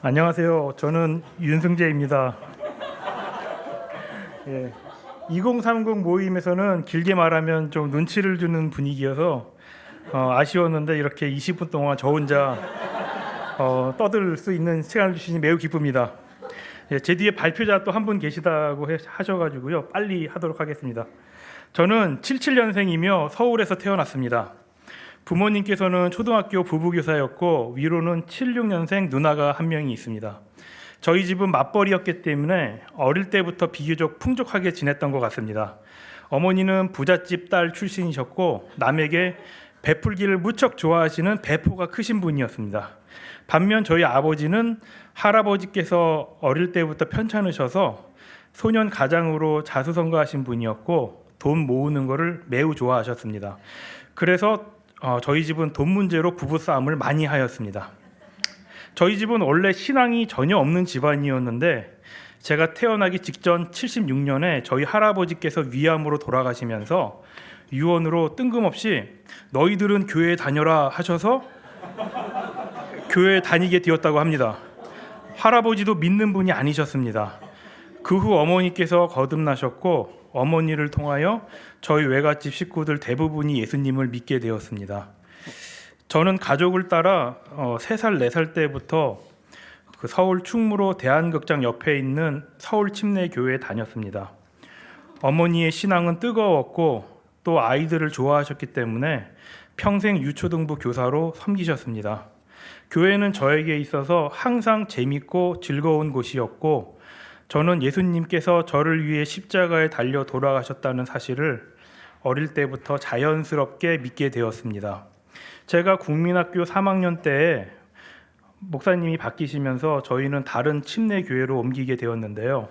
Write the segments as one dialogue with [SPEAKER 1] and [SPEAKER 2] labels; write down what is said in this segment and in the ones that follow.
[SPEAKER 1] 안녕하세요. 저는 윤승재입니다. 예, 2030 모임에서는 길게 말하면 좀 눈치를 주는 분위기여서 어, 아쉬웠는데 이렇게 20분 동안 저 혼자 어, 떠들 수 있는 시간을 주시니 매우 기쁩니다. 예, 제 뒤에 발표자 또 한 분 계시다고 해- 하셔가지고요. 빨리 하도록 하겠습니다. 저는 77년생이며 서울에서 태어났습니다. 부모님께서는 초등학교 부부교사였고 위로는 76년생 누나가 한 명이 있습니다. 저희 집은 맞벌이였기 때문에 어릴 때부터 비교적 풍족하게 지냈던 것 같습니다. 어머니는 부잣집 딸 출신이셨고 남에게 베풀기를 무척 좋아하시는 배포가 크신 분이었습니다. 반면 저희 아버지는 할아버지께서 어릴 때부터 편찮으셔서 소년 가장으로 자수성가하신 분이었고 돈 모으는 것을 매우 좋아하셨습니다. 그래서 어, 저희 집은 돈 문제로 부부 싸움을 많이 하였습니다. 저희 집은 원래 신앙이 전혀 없는 집안이었는데 제가 태어나기 직전 76년에 저희 할아버지께서 위암으로 돌아가시면서 유언으로 뜬금없이 너희들은 교회에 다녀라 하셔서 교회에 다니게 되었다고 합니다. 할아버지도 믿는 분이 아니셨습니다. 그 후 어머니께서 거듭나셨고 어머니를 통하여 저희 외갓집 식구들 대부분이 예수님을 믿게 되었습니다. 저는 가족을 따라 어, 3살, 4살 때부터 그 서울 충무로 대한극장 옆에 있는 서울 침례교회에 다녔습니다. 어머니의 신앙은 뜨거웠고 또 아이들을 좋아하셨기 때문에 평생 유초등부 교사로 섬기셨습니다. 교회는 저에게 있어서 항상 재밌고 즐거운 곳이었고 저는 예수님께서 저를 위해 십자가에 달려 돌아가셨다는 사실을 어릴 때부터 자연스럽게 믿게 되었습니다. 제가 국민학교 3학년 때에 목사님이 바뀌시면서 저희는 다른 침례 교회로 옮기게 되었는데요.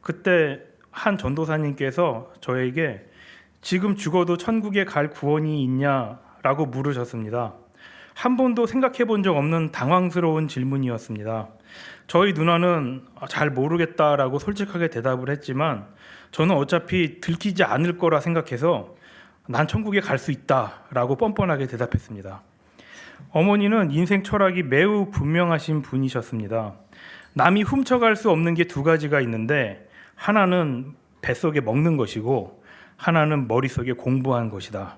[SPEAKER 1] 그때 한 전도사님께서 저에게 지금 죽어도 천국에 갈 구원이 있냐라고 물으셨습니다. 한 번도 생각해 본 적 없는 당황스러운 질문이었습니다. 저희 누나는 잘 모르겠다라고 솔직하게 대답을 했지만 저는 어차피 들키지 않을 거라 생각해서 난 천국에 갈 수 있다라고 뻔뻔하게 대답했습니다. 어머니는 인생 철학이 매우 분명하신 분이셨습니다. 남이 훔쳐갈 수 없는 게 두 가지가 있는데 하나는 뱃속에 먹는 것이고 하나는 머릿속에 공부한 것이다.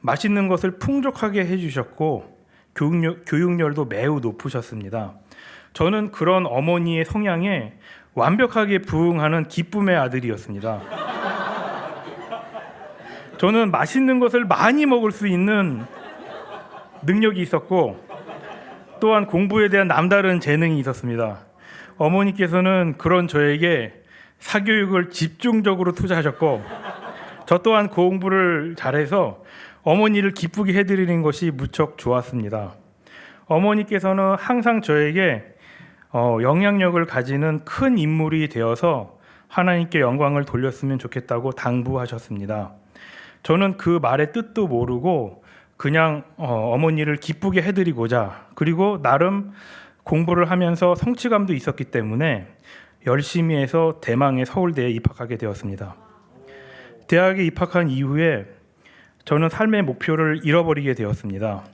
[SPEAKER 1] 맛있는 것을 풍족하게 해주셨고 교육열, 교육열도 매우 높으셨습니다. 저는 그런 어머니의 성향에 완벽하게 부응하는 기쁨의 아들이었습니다. 저는 맛있는 것을 많이 먹을 수 있는 능력이 있었고 또한 공부에 대한 남다른 재능이 있었습니다. 어머니께서는 그런 저에게 사교육을 집중적으로 투자하셨고 저 또한 공부를 잘해서 어머니를 기쁘게 해드리는 것이 무척 좋았습니다. 어머니께서는 항상 저에게 어, 영향력을 가지는 큰 인물이 되어서 하나님께 영광을 돌렸으면 좋겠다고 당부하셨습니다. 저는 그 말의 뜻도 모르고 그냥 어, 어머니를 기쁘게 해드리고자 그리고 나름 공부를 하면서 성취감도 있었기 때문에 열심히 해서 대망의 서울대에 입학하게 되었습니다. 대학에 입학한 이후에 저는 삶의 목표를 잃어버리게 되었습니다.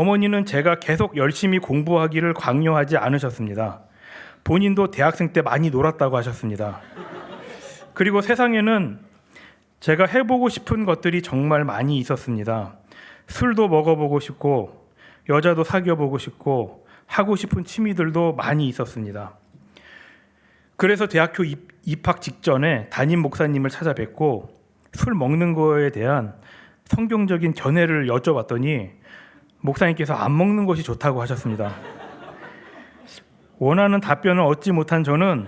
[SPEAKER 1] 어머니는 제가 계속 열심히 공부하기를 강요하지 않으셨습니다. 본인도 대학생 때 많이 놀았다고 하셨습니다. 그리고 세상에는 제가 해보고 싶은 것들이 정말 많이 있었습니다. 술도 먹어보고 싶고 여자도 사귀어보고 싶고 하고 싶은 취미들도 많이 있었습니다. 그래서 대학교 입- 입학 직전에 담임 목사님을 찾아뵙고 술 먹는 거에 대한 성경적인 견해를 여쭤봤더니 목사님께서 안 먹는 것이 좋다고 하셨습니다. 원하는 답변을 얻지 못한 저는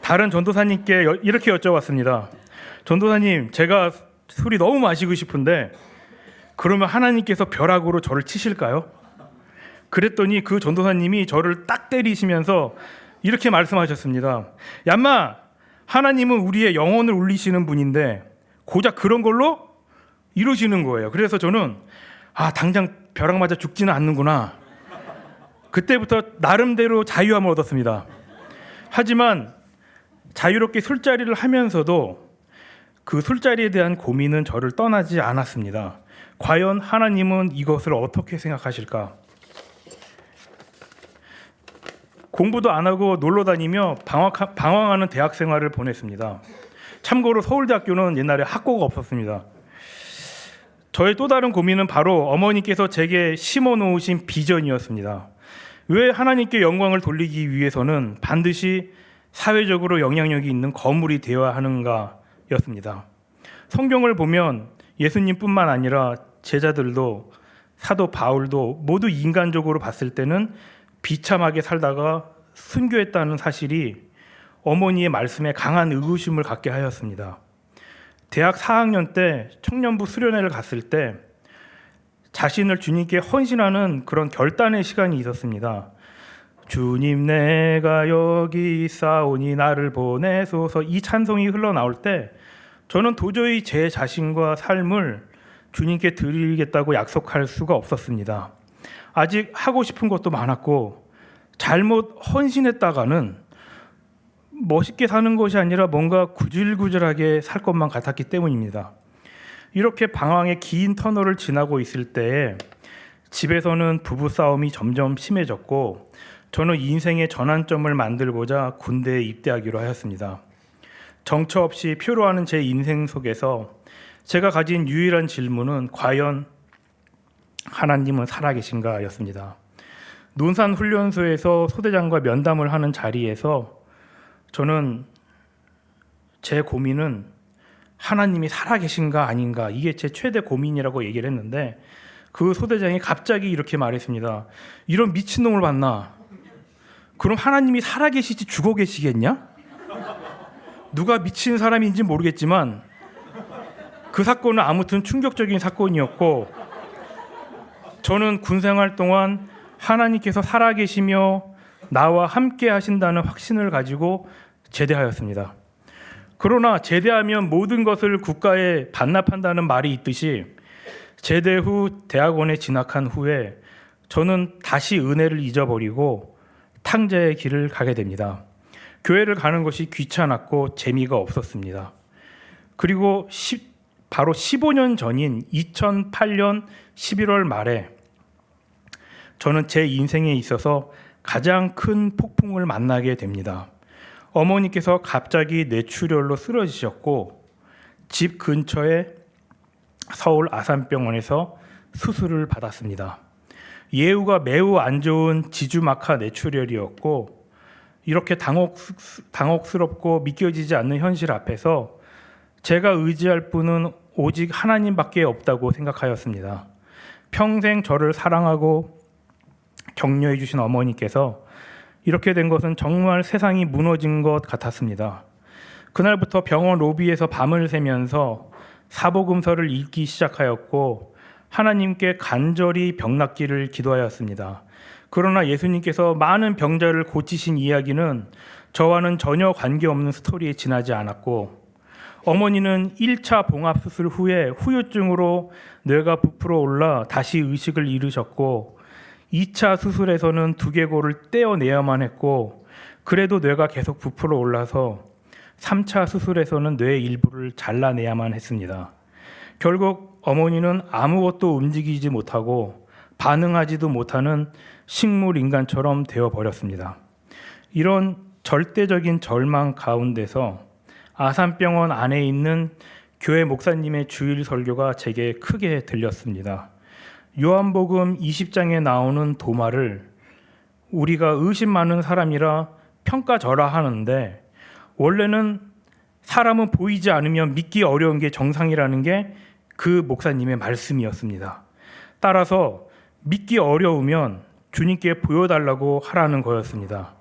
[SPEAKER 1] 다른 전도사님께 여- 이렇게 여쭤봤습니다. 전도사님, 제가 술이 너무 마시고 싶은데 그러면 하나님께서 벼락으로 저를 치실까요? 그랬더니 그 전도사님이 저를 딱 때리시면서 이렇게 말씀하셨습니다. 얌마, 하나님은 우리의 영혼을 울리시는 분인데 고작 그런 걸로 이루시는 거예요. 그래서 저는 아 당장 벼락 맞아 죽지는 않는구나. 그때부터 나름대로 자유함을 얻었습니다. 하지만 자유롭게 술자리를 하면서도 그 술자리에 대한 고민은 저를 떠나지 않았습니다. 과연 하나님은 이것을 어떻게 생각하실까? 공부도 안 하고 놀러 다니며 방황, 방황하는 대학 생활을 보냈습니다. 참고로 서울대학교는 옛날에 학고가 없었습니다. 저의 또 다른 고민은 바로 어머니께서 제게 심어 놓으신 비전이었습니다. 왜 하나님께 영광을 돌리기 위해서는 반드시 사회적으로 영향력이 있는 거물이 되어야 하는가였습니다. 성경을 보면 예수님뿐만 아니라 제자들도 사도 바울도 모두 인간적으로 봤을 때는 비참하게 살다가 순교했다는 사실이 어머니의 말씀에 강한 의구심을 갖게 하였습니다. 대학 4학년 때 청년부 수련회를 갔을 때 자신을 주님께 헌신하는 그런 결단의 시간이 있었습니다. 주님 내가 여기 있사오니 나를 보내소서 이 찬송이 흘러나올 때 저는 도저히 제 자신과 삶을 주님께 드리겠다고 약속할 수가 없었습니다. 아직 하고 싶은 것도 많았고 잘못 헌신했다가는 멋있게 사는 것이 아니라 뭔가 구질구질하게 살 것만 같았기 때문입니다. 이렇게 방황의 긴 터널을 지나고 있을 때 집에서는 부부 싸움이 점점 심해졌고 저는 인생의 전환점을 만들고자 군대에 입대하기로 하였습니다. 정처 없이 표로하는 제 인생 속에서 제가 가진 유일한 질문은 과연 하나님은 살아계신가였습니다. 논산 훈련소에서 소대장과 면담을 하는 자리에서 저는 제 고민은 하나님이 살아계신가 아닌가 이게 제 최대 고민이라고 얘기를 했는데 그 소대장이 갑자기 이렇게 말했습니다. 이런 미친놈을 봤나? 그럼 하나님이 살아계시지 죽어 계시겠냐? 누가 미친 사람인지 모르겠지만 그 사건은 아무튼 충격적인 사건이었고 저는 군 생활 동안 하나님께서 살아계시며 나와 함께 하신다는 확신을 가지고 제대하였습니다. 그러나 제대하면 모든 것을 국가에 반납한다는 말이 있듯이 제대 후 대학원에 진학한 후에 저는 다시 은혜를 잊어버리고 탕자의 길을 가게 됩니다. 교회를 가는 것이 귀찮았고 재미가 없었습니다. 그리고 10, 바로 15년 전인 2008년 11월 말에 저는 제 인생에 있어서 가장 큰 폭풍을 만나게 됩니다. 어머니께서 갑자기 뇌출혈로 쓰러지셨고 집 근처에 서울 아산병원에서 수술을 받았습니다. 예후가 매우 안 좋은 지주막하 뇌출혈이었고 이렇게 당혹, 당혹스럽고 믿겨지지 않는 현실 앞에서 제가 의지할 분은 오직 하나님밖에 없다고 생각하였습니다. 평생 저를 사랑하고 격려해 주신 어머니께서 이렇게 된 것은 정말 세상이 무너진 것 같았습니다. 그날부터 병원 로비에서 밤을 새면서 사복음서를 읽기 시작하였고 하나님께 간절히 병낫기를 기도하였습니다. 그러나 예수님께서 많은 병자를 고치신 이야기는 저와는 전혀 관계없는 스토리에 지나지 않았고 어머니는 1차 봉합 수술 후에 후유증으로 뇌가 부풀어 올라 다시 의식을 잃으셨고 2차 수술에서는 두개골을 떼어내야만 했고 그래도 뇌가 계속 부풀어 올라서 3차 수술에서는 뇌 일부를 잘라내야만 했습니다. 결국 어머니는 아무것도 움직이지 못하고 반응하지도 못하는 식물 인간처럼 되어 버렸습니다. 이런 절대적인 절망 가운데서 아산병원 안에 있는 교회 목사님의 주일 설교가 제게 크게 들렸습니다. 요한복음 20장에 나오는 도마를 우리가 의심 많은 사람이라 평가절하 하는데 원래는 사람은 보이지 않으면 믿기 어려운 게 정상이라는 게 그 목사님의 말씀이었습니다. 따라서 믿기 어려우면 주님께 보여달라고 하라는 거였습니다.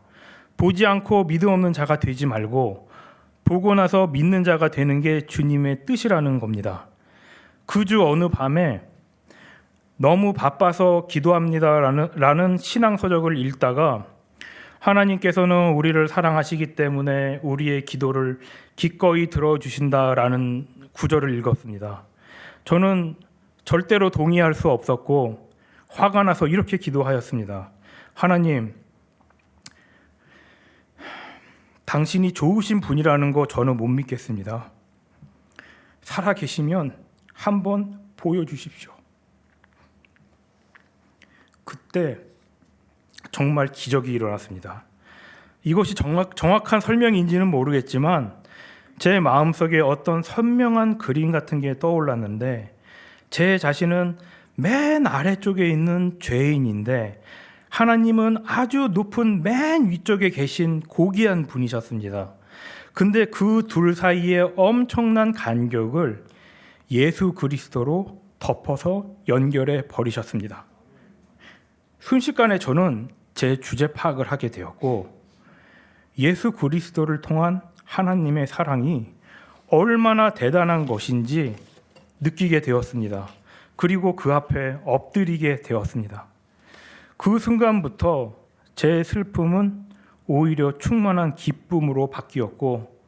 [SPEAKER 1] 보지 않고 믿음 없는 자가 되지 말고 보고 나서 믿는 자가 되는 게 주님의 뜻이라는 겁니다. 그 주 어느 밤에 너무 바빠서 기도합니다라는 라는 신앙 서적을 읽다가 하나님께서는 우리를 사랑하시기 때문에 우리의 기도를 기꺼이 들어주신다라는 구절을 읽었습니다. 저는 절대로 동의할 수 없었고 화가 나서 이렇게 기도하였습니다. 하나님, 당신이 좋으신 분이라는 거 저는 못 믿겠습니다. 살아 계시면 한번 보여주십시오. 그때 정말 기적이 일어났습니다. 이것이 정확, 정확한 설명인지는 모르겠지만 제 마음속에 어떤 선명한 그림 같은 게 떠올랐는데 제 자신은 맨 아래쪽에 있는 죄인인데 하나님은 아주 높은 맨 위쪽에 계신 고귀한 분이셨습니다. 근데 그 둘 사이에 엄청난 간격을 예수 그리스도로 덮어서 연결해 버리셨습니다. 순식간에 저는 제 주제 파악을 하게 되었고 예수 그리스도를 통한 하나님의 사랑이 얼마나 대단한 것인지 느끼게 되었습니다. 그리고 그 앞에 엎드리게 되었습니다. 그 순간부터 제 슬픔은 오히려 충만한 기쁨으로 바뀌었고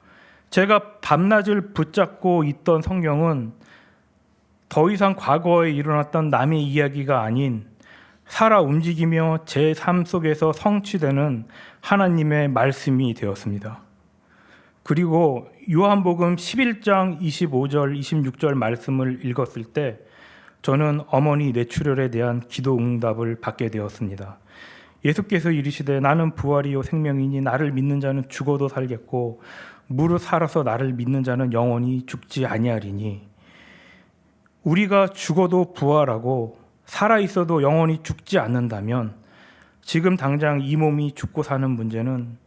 [SPEAKER 1] 제가 밤낮을 붙잡고 있던 성경은 더 이상 과거에 일어났던 남의 이야기가 아닌 살아 움직이며 제 삶 속에서 성취되는 하나님의 말씀이 되었습니다. 그리고 요한복음 11장 25절 26절 말씀을 읽었을 때 저는 어머니 뇌출혈에 대한 기도 응답을 받게 되었습니다. 예수께서 이르시되 나는 부활이요 생명이니 나를 믿는 자는 죽어도 살겠고 무릇 살아서 나를 믿는 자는 영원히 죽지 아니하리니 우리가 죽어도 부활하고 살아 있어도 영원히 죽지 않는다면 지금 당장 이 몸이 죽고 사는 문제는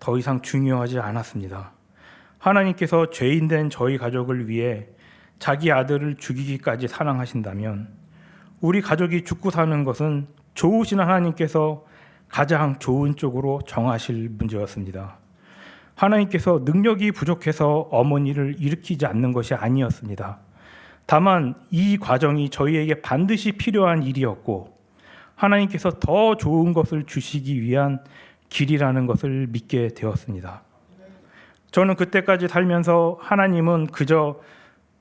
[SPEAKER 1] 더 이상 중요하지 않았습니다. 하나님께서 죄인된 저희 가족을 위해 자기 아들을 죽이기까지 사랑하신다면 우리 가족이 죽고 사는 것은 좋으신 하나님께서 가장 좋은 쪽으로 정하실 문제였습니다. 하나님께서 능력이 부족해서 어머니를 일으키지 않는 것이 아니었습니다. 다만 이 과정이 저희에게 반드시 필요한 일이었고 하나님께서 더 좋은 것을 주시기 위한 길이라는 것을 믿게 되었습니다. 저는 그때까지 살면서 하나님은 그저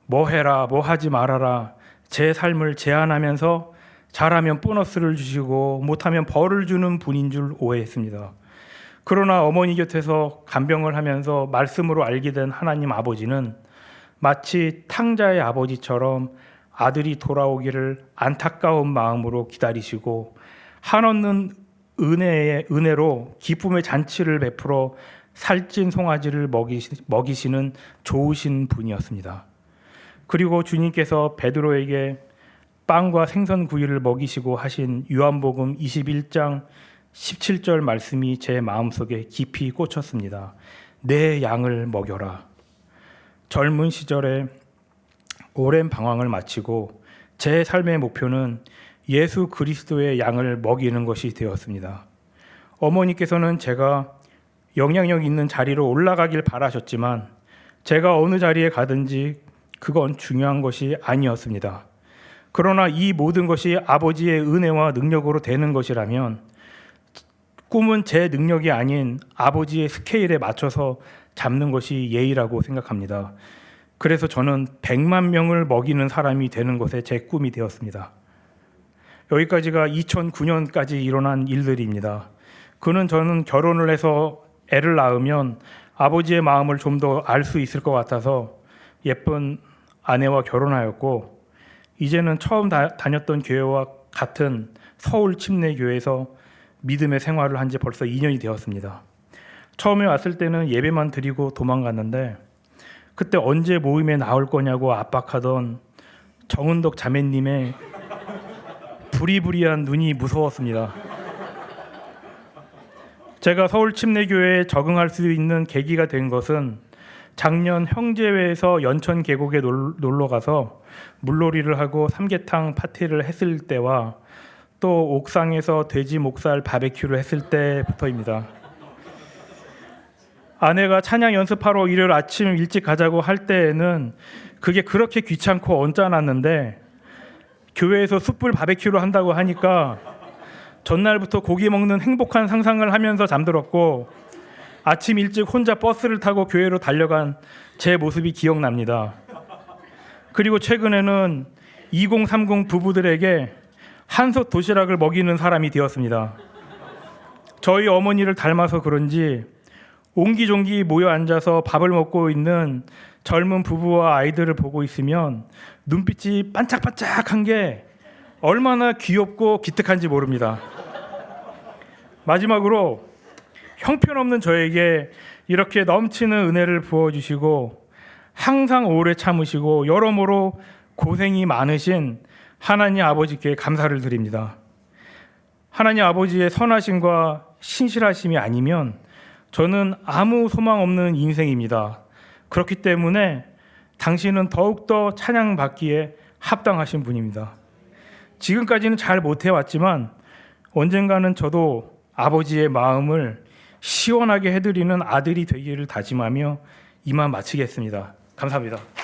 [SPEAKER 1] 뭐 해라, 뭐 하지 말아라, 제 삶을 제한하면서 잘하면 보너스를 주시고 못하면 벌을 주는 분인 줄 오해했습니다. 그러나 어머니 곁에서 간병을 하면서 말씀으로 알게 된 하나님 아버지는 마치 탕자의 아버지처럼 아들이 돌아오기를 안타까운 마음으로 기다리시고 한없는 은혜의 은혜로 기쁨의 잔치를 베풀어 살찐 송아지를 먹이시, 먹이시 는 좋으신 분이었습니다. 그리고 주님께서 베드로에게 빵과 생선 구이를 먹이시고 하신 요한복음 21장 17절 말씀이 제 마음속에 깊이 꽂혔습니다. 내 양을 먹여라. 젊은 시절에 오랜 방황을 마치고 제 삶의 목표는 예수 그리스도의 양을 먹이는 것이 되었습니다. 어머니께서는 제가 영향력 있는 자리로 올라가길 바라셨지만 제가 어느 자리에 가든지 그건 중요한 것이 아니었습니다. 그러나 이 모든 것이 아버지의 은혜와 능력으로 되는 것이라면 꿈은 제 능력이 아닌 아버지의 스케일에 맞춰서 잡는 것이 예의라고 생각합니다. 그래서 저는 100만 명을 먹이는 사람이 되는 것에 제 꿈이 되었습니다. 여기까지가 2009년까지 일어난 일들입니다. 그는 저는 결혼을 해서 애를 낳으면 아버지의 마음을 좀 더 알 수 있을 것 같아서 예쁜 아내와 결혼하였고 이제는 처음 다, 다녔던 교회와 같은 서울 침례교회에서 믿음의 생활을 한 지 벌써 2년이 되었습니다. 처음에 왔을 때는 예배만 드리고 도망갔는데 그때 언제 모임에 나올 거냐고 압박하던 정은덕 자매님의 부리부리한 눈이 무서웠습니다. 제가 서울 침례교회에 적응할 수 있는 계기가 된 것은 작년 형제회에서 연천 계곡에 놀러 가서 물놀이를 하고 삼계탕 파티를 했을 때와 또 옥상에서 돼지 목살 바베큐를 했을 때부터입니다. 아내가 찬양 연습하러 일요일 아침 일찍 가자고 할 때에는 그게 그렇게 귀찮고 언짢았는데 교회에서 숯불 바베큐를 한다고 하니까 전날부터 고기 먹는 행복한 상상을 하면서 잠들었고 아침 일찍 혼자 버스를 타고 교회로 달려간 제 모습이 기억납니다. 그리고 최근에는 2030 부부들에게 한솥 도시락을 먹이는 사람이 되었습니다. 저희 어머니를 닮아서 그런지 옹기종기 모여 앉아서 밥을 먹고 있는 젊은 부부와 아이들을 보고 있으면 눈빛이 반짝반짝한 게 얼마나 귀엽고 기특한지 모릅니다. 마지막으로 형편없는 저에게 이렇게 넘치는 은혜를 부어주시고 항상 오래 참으시고 여러모로 고생이 많으신 하나님 아버지께 감사를 드립니다. 하나님 아버지의 선하심과 신실하심이 아니면 저는 아무 소망 없는 인생입니다. 그렇기 때문에 당신은 더욱더 찬양받기에 합당하신 분입니다. 지금까지는 잘 못해왔지만 언젠가는 저도 아버지의 마음을 시원하게 해드리는 아들이 되기를 다짐하며 이만 마치겠습니다. 감사합니다.